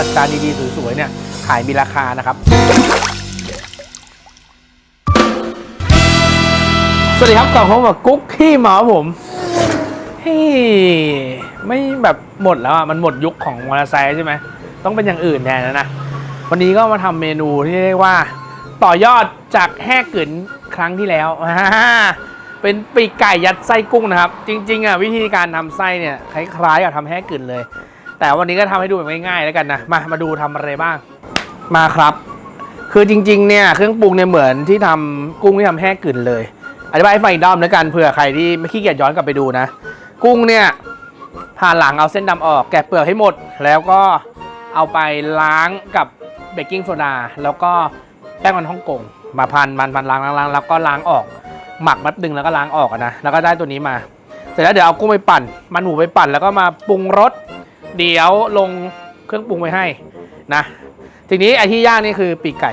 จัดจานดีๆสวยๆเนี่ยขายมีราคานะครับ สวัสดีครับกลับมาพบกับกุ๊กขี้เมาผมเฮ้ยไม่แบบหมดแล้วอะมันหมดยุคของมอเตอร์ไซค์ใช่ไหมต้องเป็นอย่างอื่นแทนแล้วนะวันนี้ก็มาทำเมนูที่เรียกว่า ต่อยอดจากแห้กึ๋นครั้งที่แล้วเป็นปีกไก่ยัดไส้กุ้งนะครับ จริงๆอะวิธีการทำไส้เนี่ยคล้ายๆกับทำแห้กึ๋นเลย แต่วันนี้ก็ทำให้ดูแบบง่ายๆแล้วกันนะมามาดูทำอะไรบ้าง มาครับ คือจริงๆเนี่ยเครื่องปรุงเนี่ยเหมือนที่ทำกุ้งที่ทำแห้กึ่นเลยอธิบายให้ฟังอีกรอบแล้วกันเผื่อใครที่ไม่ขี้เกียจย้อนกลับไปดูนะ กุ้งเนี่ยผ่าหลังเอาเส้นดำออกแกะเปลือกให้หมด แล้วก็เอาไปล้างกับเบกกิ้งโซดาแล้วก็แป้งมันฮ่องกงมาพันมันพันล้างล้างล้างแล้วก็ล้างออก หมักแป๊บนึงแล้วก็ล้างออกนะแล้วก็ได้ตัวนี้มา เสร็จแล้วเดี๋ยวเอากุ้งไปปั่น มันหมูไปปั่นแล้วก็มาปรุงรส เดี๋ยวลงเครื่องปรุงไว้ให้นะทีนี้ไอที่ย่างนี่คือปีกไก่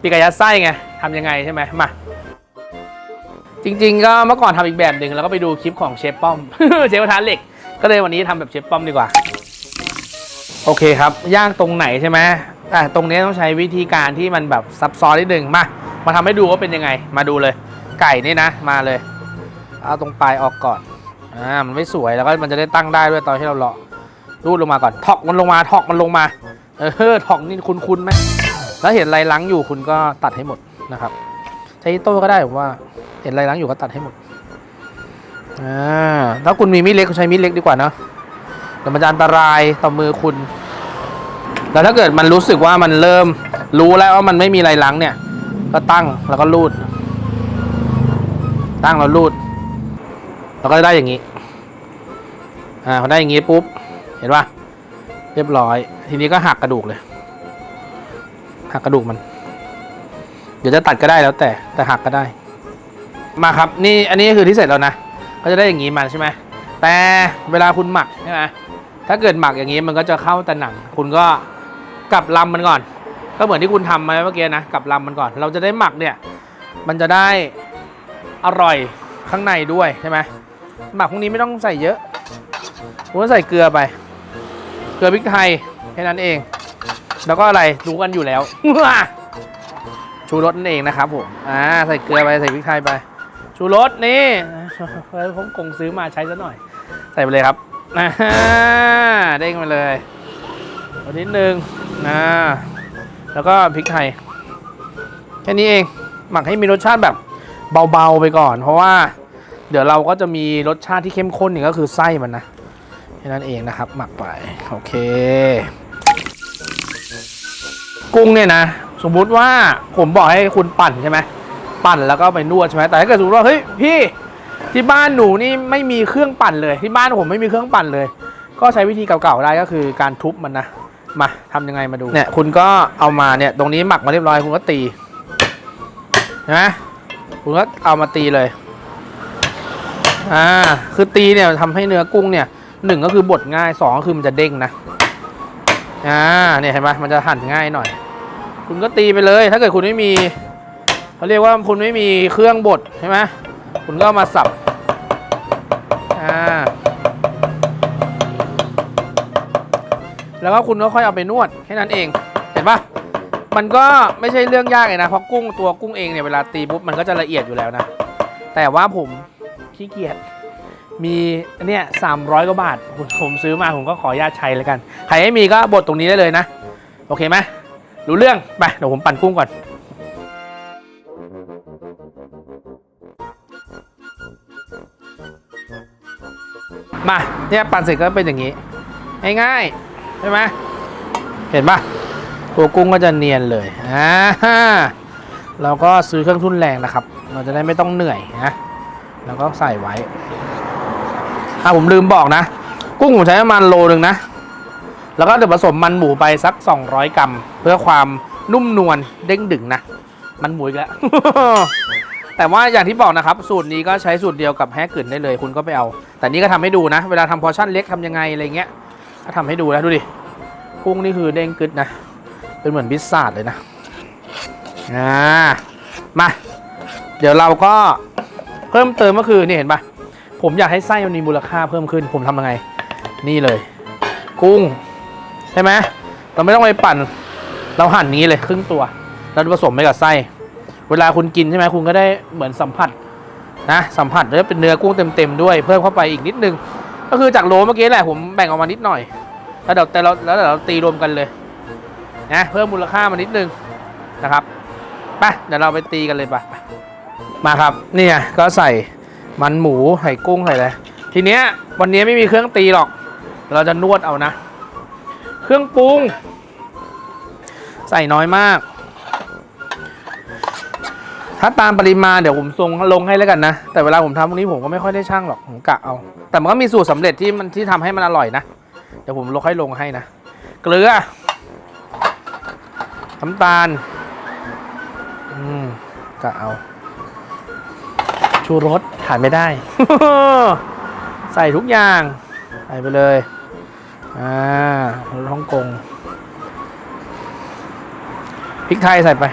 ปีกไก่ยัดไส้ไงทำยังไงใช่ไหมมาจริงๆ ก็เมื่อก่อนทำอีกแบบหนึ่งแล้วก็ไปดูคลิปของเชฟป้อม เชฟกระทะเหล็ก ก็เลยวันนี้ทำแบบเชฟป้อมดีกว่า โอเคครับ ย่างตรงไหนใช่ไหมอะตรงนี้ต้องใช้วิธีการที่มันแบบซับซ้อนนิดหนึ่งมา มาทำให้ดูว่าเป็นยังไง มาดูเลย ไก่นี่นะ มาเลย เอาตรงปลายออกก่อนอ่ามันไม่สวยแล้วก็มันจะได้ตั้งได้ด้วยตอนที่เราเลาะ รูดลงมาก่อนถอกมันลงมาถอกมันลงมา เออถอกนี่คุ้นๆไหมแล้วเห็นอะไรล้างอยู่คุณก็ตัดให้หมดนะครับ ใช้โต้ก็ได้ผมว่า เห็นอะไรล้างอยู่ก็ตัดให้หมดอ่าถ้าคุณมีมีดเล็กคุณใช้มีดเล็กดีกว่านะเดี๋ยวมันจะอันตรายต่อมือคุณแล้วถ้าเกิดมันรู้สึกว่ามันเริ่มรู้แล้วว่ามันไม่มีอะไรล้างเนี่ย ก็ตั้งแล้วก็รูด ตั้งแล้วรูดแล้วก็ได้อย่างนี้ อ่าพอได้อย่างนี้ปุ๊บ เห็นปะเรียบร้อย ทีนี้ก็หักกระดูกเลย หักกระดูกมัน เดี๋ยวจะตัดก็ได้แล้วแต่แต่หักก็ได้ มาครับ นี่อันนี้คือที่เสร็จแล้วนะ ก็จะได้อย่างนี้มาใช่ไหมแต่เวลาคุณหมักใช่ไหมถ้าเกิดหมักอย่างนี้มันก็จะเข้าแต่หนัง คุณก็กลับลำมันก่อน ก็เหมือนที่คุณทำมาเมื่อกี้นะกลับลำมันก่อน เราจะได้หมักเนี่ย มันจะได้อร่อยข้างในด้วยใช่ไหมหมักพวกนี้ไม่ต้องใส่เยอะคุณก็ใส่เกลือไป เกลือพริกไทยแค่นั้นเอง แล้วก็อะไรรู้กันอยู่แล้วชูรสนั่นเองนะครับผมอ่าใส่เกลือไปใส่พริกไทยไป ชูรสนี่เฮ้ยผมกงซื้อมาใช้ซะหน่อย ใส่ไปเลยครับอ่าเด้งมาเลยเอานิดนึงนะแล้วก็พริกไทยแค่นี้เองหมักให้มีรสชาติแบบเบาๆไปก่อน เพราะว่า เดี๋ยวเราก็จะมีรสชาติที่เข้มข้นนี่ก็คือไส้มันนะแค่ นั้นเองนะครับ หมักไปโอเค กุ้งเนี่ยนะ สมมุติว่าผมบอกให้คุณปั่นใช่ไหมปั่นแล้วก็ไปนวดใช่ไหมแต่ถ้าเกิดสมมติว่าเฮ้ยพี่ที่บ้านหนูนี่ไม่มีเครื่องปั่นเลย ที่บ้านผมไม่มีเครื่องปั่นเลย ก็ใช้วิธีเก่าๆได้ก็คือการทุบมันนะมาทำยังไงมาดูเนี่ยคุณก็เอามาเนี่ยตรงนี้หมักมาเรียบร้อยคุณก็ตีเห็นไหมคุณก็เอามาตีเลยอ่าคือตีเนี่ยทำให้เนื้อกุ้งเนี่ย หนึ่งก็คือบดง่ายสองก็คือมันจะเด้งนะอ่าเนี่ยเห็นไหมมันจะหั่นง่ายหน่อย คุณก็ตีไปเลย ถ้าเกิดคุณไม่มีเขาเรียกว่าคุณไม่มีเครื่องบดใช่ไหมคุณก็มาสับอ่าแล้วก็คุณก็ค่อยเอาไปนวดแค่นั้นเองเห็นปะมันก็ไม่ใช่เรื่องยากเลยนะเพราะกุ้งตัวกุ้งเองเนี่ยเวลาตีปุ๊บมันก็จะละเอียดอยู่แล้วนะแต่ว่าผมขี้เกียจ มีเนี่ยสามร้อยกว่าบาทผมซื้อมาผมก็ขอญาตใช้แล้วกัน ใครไม่มีก็บดตรงนี้ได้เลยนะ โอเคไหมรู้เรื่อง ไป เดี๋ยวผมปั่นกุ้งก่อนมาเนี่ยปั่นเสร็จก็เป็นอย่างนี้ ง่ายๆใช่ไหมเห็นปะตัวกุ้งก็จะเนียนเลยอ่าเราก็ซื้อเครื่องทุ่นแรงนะครับ เราจะได้ไม่ต้องเหนื่อยนะแล้วก็ใส่ไว้ อะผมลืมบอกนะ กุ้งผมใช้ประมาณโลหนึ่งนะ แล้วก็เดี๋ยวผสมมันหมูไปสัก 200 กรัม เพื่อความนุ่มนวลเด้งดึงนะ มันหมูอีกแล้ว แต่ว่าอย่างที่บอกนะครับ สูตรนี้ก็ใช้สูตรเดียวกับแฮกกึ่นได้เลย คุณก็ไปเอา แต่นี่ก็ทำให้ดูนะ เวลาทำพอชั่นเล็กทำยังไงอะไรเงี้ย ก็ทำให้ดูนะดูดิ กุ้งนี่คือเด้งกึดนะ เป็นเหมือนพิซซ่าเลยนะ อ่า มา เดี๋ยวเราก็เพิ่มเติมก็คือนี่เห็นปะ ผมอยากให้ไส้มันมีมูลค่าเพิ่มขึ้น ผมทำยังไง นี่เลย กุ้ง ใช่ไหมเราไม่ต้องไปปั่น เราหั่นนี้เลยครึ่งตัว แล้วผสมไปกับไส้ เวลาคุณกินใช่ไหมคุณก็ได้เหมือนสัมผัสนะสัมผัสแล้วเป็นเนื้อกุ้งเต็มๆด้วย เพิ่มเข้าไปอีกนิดนึง ก็คือจากโลเมื่อกี้แหละผมแบ่งออกมานิดหน่อย แล้วเดี๋ยวแต่เราแล้วเดี๋ยวเราตีรวมกันเลยนะเพิ่มมูลค่ามานิดนึงนะครับไปเดี๋ยวเราไปตีกันเลยไปไปมาครับเนี่ยก็ใส่ มันหมูใส่กุ้งใส่อะไรทีเนี้ยวันนี้ไม่มีเครื่องตีหรอก เราจะนวดเอานะ เครื่องปรุง ใส่น้อยมาก ถ้าตามปริมาณเดี๋ยวผมทรงลงให้แล้วกันนะ แต่เวลาผมทำพวกนี้ผมก็ไม่ค่อยได้ช่างหรอกผมกะเอา แต่มันก็มีสูตรสำเร็จที่มันที่ทำให้มันอร่อยนะ เดี๋ยวผมลงให้ลงให้นะ เกลือน้ำตาล อืมกะเอา ชูรส ขาดไม่ได้ ใส่ทุกอย่าง ใส่ไปเลย อ่ารสฮ่องกงพริกไทยใส่ไป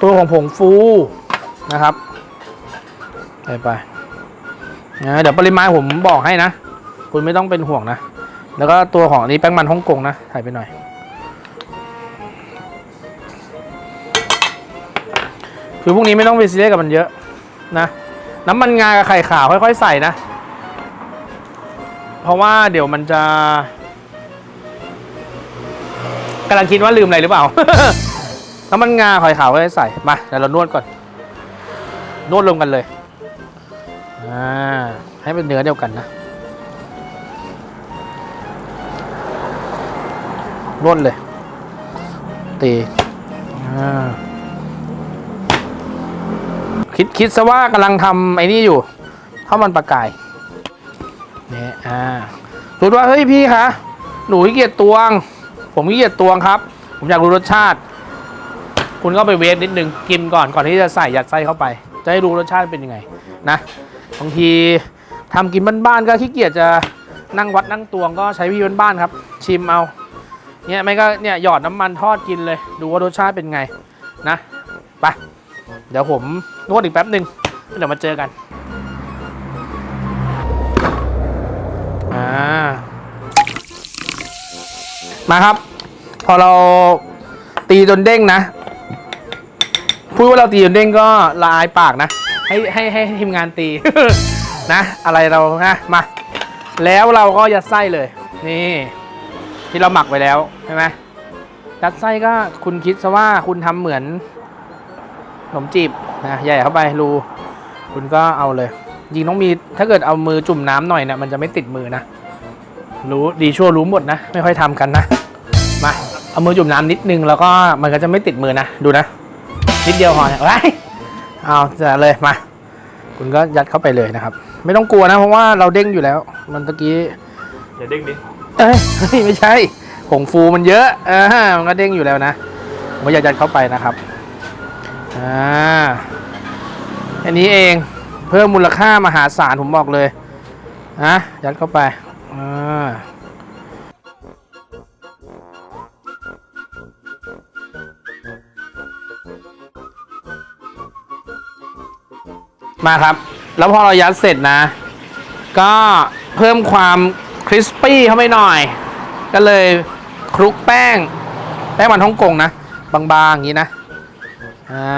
ตัวของผงฟูนะครับ ใส่ไปนะเดี๋ยวปริมาณผมบอกให้นะ คุณไม่ต้องเป็นห่วงนะ แล้วก็ตัวของอันนี้แป้งมันฮ่องกงนะ ใส่ไปหน่อย คือพวกนี้ไม่ต้องไปซีเรียสกับมันเยอะนะน้ำมันงากับไข่ขาวค่อยๆใส่นะ เพราะว่าเดี๋ยวมันจะกำลังคิดว่าลืมอะไรหรือเปล่า น้ำมันงาไข่ขาวค่อยๆใส่มาเดี๋ยวเรานวดก่อน นวดรวมกันเลยอ่าให้เป็นเนื้อเดียวกันนะนวดเลยตีอ่า คิดคิดซะว่ากำลังทำไอ้นี่อยู่ข้าวมันปลากายเนี่ยอ่ารู้ว่าเฮ้ยพี่คะหนูขี้เกียจตวง ผมขี้เกียจตวงครับ ผมอยากรู้รสชาติ คุณก็ไปเวฟนิดนึงกินก่อนก่อนที่จะใส่ยัดไส้เข้าไป จะให้รู้รสชาติเป็นยังไงนะบางทีทำกินบ้านๆก็ขี้เกียจจะนั่งวัดนั่งตวงก็ใช้วิธีบ้านๆครับ ชิมเอาเนี่ยไม่ก็เนี่ยหยอดน้ำมันทอดกินเลย ดูว่ารสชาติเป็นไงนะไป เดี๋ยวผมนวดอีกแป๊บหนึ่งเดี๋ยวมาเจอกันอ่ามาครับ พอเราตีจนเด้งนะพูดว่าเราตีจนเด้งก็ละอายปากนะ ให้ให้ให้ทีมงานตีนะ อะไรเรานะมา แล้วเราก็ยัดไส้เลย นี่ ที่เราหมักไว้แล้วใช่ไหมยัดไส้ก็คุณคิดซะว่าคุณทำเหมือน นมจีบนะใหญ่เข้าไปรูคุณก็เอาเลย ยิงต้องมีถ้าเกิดเอามือจุ่มน้ำหน่อยเนะมันจะไม่ติดมือนะ รู้ดีชั่วรู้หมดนะ ไม่ค่อยทำกันนะ มา เอามือจุ่มน้ำนิดนึงแล้วก็มันก็จะไม่ติดมือนะ ดูนะ นิดเดียวพอเนี่ยไว้เอาจะเลยมา คุณก็ยัดเข้าไปเลยนะครับ ไม่ต้องกลัวนะเพราะว่าเราเด้งอยู่แล้ว มันตะกี้อย่าเด้งดิเอ้ยเฮ้ยไม่ใช่ผงฟูมันเยอะอ่ามันก็เด้งอยู่แล้วนะผมอยากยัดเข้าไปนะครับ อ่าอันนี้เองเพิ่มมูลค่ามหาศาลผมบอกเลยนะยัดเข้าไปอ่ามาครับ แล้วพอเรายัดเสร็จนะ ก็เพิ่มความคริสปี้เข้าไปหน่อย ก็เลยคลุกแป้ง แป้งมันฮ่องกงนะ บางๆ อย่างนี้นะ อ่า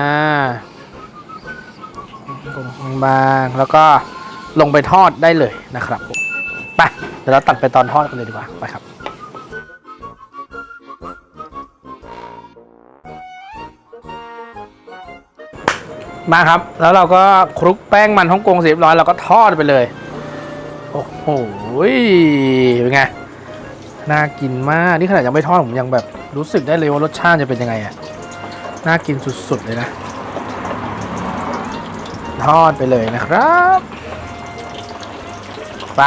บางแล้วก็ลงไปทอดได้เลยนะครับไปเดี๋ยวเราตัดไปตอนทอดกันเลยดีกว่าไปครับมาครับ แล้วเราก็คลุกแป้งมันฮ่องกงเสร็จเรียบร้อยเราก็ทอดไปเลย โอ้โหเป็นไง น่ากินมาก นี่ขนาดยังไม่ทอดผมยังแบบรู้สึกได้เลยว่ารสชาติจะเป็นยังไงอะ น่ากินสุด ๆ เลยนะ ทอดไปเลยนะครับไป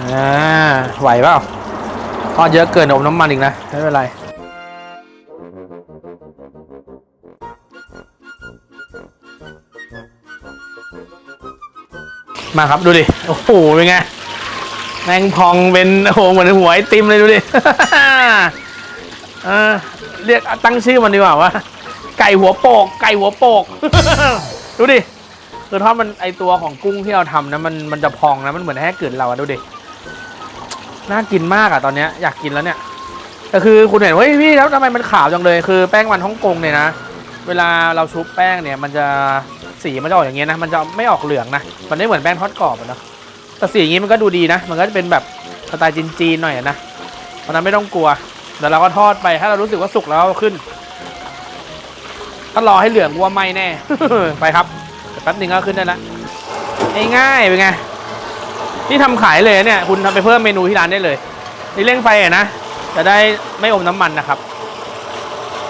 อ่าไหวเปล่าทอดเยอะเกินอมน้ำมันอีกนะ ไม่เป็นไรมาครับ ดูดิ โอ้โห เป็นไง แมงพองเป็นโอ้โหเหมือนหัวไอติมเลยดูดิ เออเรียกตั้งชื่อมันดีกว่าว่าไก่หัวโปก ไก่หัวโปก ดูดิคือทอดมันไอตัวของกุ้งที่เราทำนะมันมันจะพองนะมันเหมือนแห้กลืนเราอะดูดิน่ากินมากอะตอนเนี้ยอยากกินแล้วเนี่ยแต่คือคุณเห็นว่าเฮ้ยพี่แล้วทำไมมันขาวจังเลย คือแป้งมันฮ่องกงเนี่ยนะเวลาเราชุบแป้งเนี่ยมันจะสีมันจะออกอย่างเงี้ยนะมันจะไม่ออกเหลืองนะมันไม่เหมือนแป้งทอดกรอบนะ แต่สีอย่างงี้มันก็ดูดีนะ มันก็จะเป็นแบบสไตล์จีนๆหน่อยนะ เพราะนั้นไม่ต้องกลัว เดี๋ยวเราก็ทอดไป ถ้าเรารู้สึกว่าสุกแล้วขึ้น ถ้ารอให้เหลืองวัวไหมแน่ ไปครับแป๊บนึงก็ขึ้นได้ละง่ายๆเป็นไง นี่ทำขายเลยเนี่ย คุณทำไปเพิ่มเมนูที่ร้านได้เลย นี่เร่งไฟอะนะ จะได้ไม่อมน้ำมันนะครับ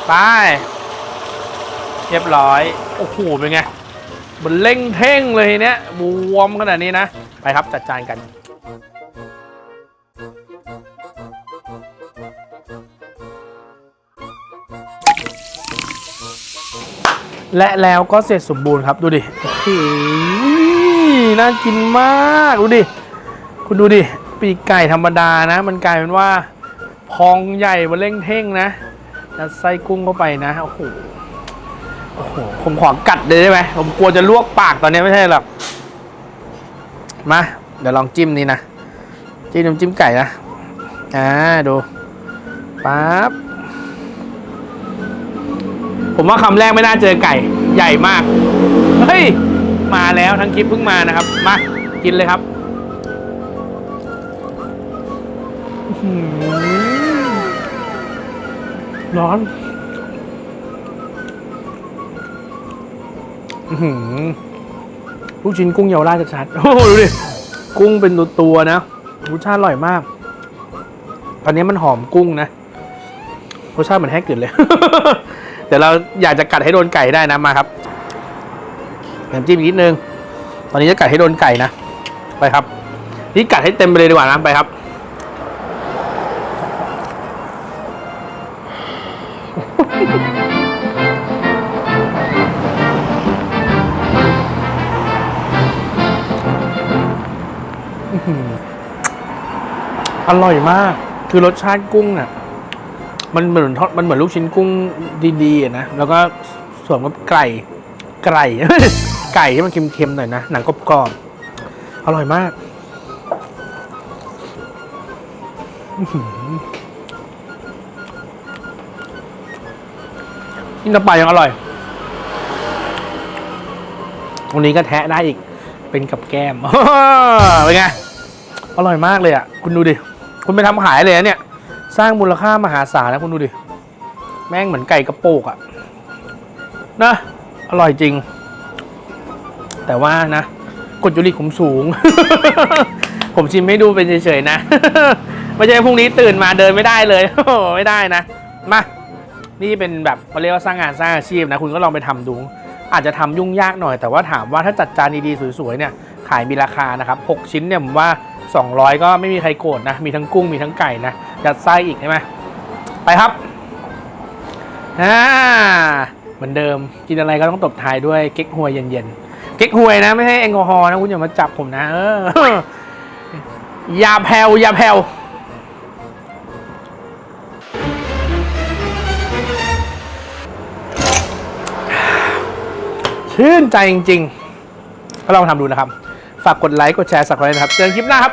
ไป เรียบร้อย โอ้โห เป็นไงมันเร่งเท่งเลยเนี่ยบวมขนาดนี้นะ ไปครับจัดจานกันและแล้วก็เสร็จสมบูรณ์ครับดูดิโอ้โหน่ากินมากดูดิ คุณดูดิ ปีกไก่ธรรมดานะ มันกลายเป็นว่า พองใหญ่มาเร่งเท่งนะยัดไส้กุ้งเข้าไปนะ โอ้โห โอ้โห ผมขอกัดเลยได้ไหม ผมกลัวจะลวกปากตอนนี้ไม่ใช่หรอก มา เดี๋ยวลองจิ้มนี่นะ จิ้มน้ำจิ้มไก่นะ อ่า ดูปั๊บ ผมว่าคำแรกไม่น่าเจอไก่ ใหญ่มาก เฮ้ย มาแล้วทั้งคลิปเพิ่งมานะครับ มา กินเลยครับร้อน อื้อหือ ลูกชิ้นกุ้งเยาวราชชัดๆโอ้โหดูดิ กุ้งเป็นตัวตัวๆนะรสชาติอร่อยมาก ตอนนี้มันหอมกุ้งนะรสชาติเหมือนแห้กึ่นเลยเดี๋ยวเราอยากจะกัดให้โดนไก่ได้นะมาครับน้ำจิ้มนิดนึง ตอนนี้จะกัดให้โดนไก่นะ ไปครับ นี่กัดให้เต็มไปเลยดีกว่านะไปครับ อร่อยมาก คือรสชาติกุ้งอะ มันเหมือนทอดมันเหมือนลูกชิ้นกุ้งดีๆอะนะ แล้วก็สวมกับไก่ ไก่ ไก่ที่มันเค็มๆหน่อยนะ หนังกรอบๆ อร่อยมากอื้อหือนี่น้ำปลายังอร่อยตรงนี้ก็แทะได้อีก เป็นกับแก้มเป็นไง อร่อยมากเลยอะ คุณดูดิ คุณไปทำขายเลยเนี่ย สร้างมูลค่ามหาศาลนะคุณดูดิ แม่งเหมือนไก่กระโปกอะนะ อร่อยจริง แต่ว่านะกดยูริผมสูง ผมชิมให้ดูเป็นเฉยๆนะ ไม่ใช่พรุ่งนี้ตื่นมาเดินไม่ได้เลยโอ้ไม่ได้นะ มา นี่เป็นแบบเขาเรียกว่าสร้างงานสร้างอาชีพนะ คุณก็ลองไปทำดู อาจจะทำยุ่งยากหน่อย แต่ว่าถามว่าถ้าจัดจานดีๆสวยๆเนี่ย ขายมีราคานะครับ 6 ชิ้นเนี่ยผมว่า 200 ก็ไม่มีใครโกรธนะ มีทั้งกุ้งมีทั้งไก่นะยัดไส้อีกใช่ไหมไปครับอ่าเหมือนเดิมกินอะไรก็ต้องตบท้ายด้วยเก๊กฮวยเย็นๆเก๊กฮวยนะไม่ใช่แอลกอฮอล์นะคุณอย่ามาจับผมนะเอออย่าแผ่วอย่าแผ่วชื่นใจจริงๆก็ลองทำดูนะครับ ฝากกดไลค์กดแชร์สักคนนะครับเจอกันคลิปหน้าครับ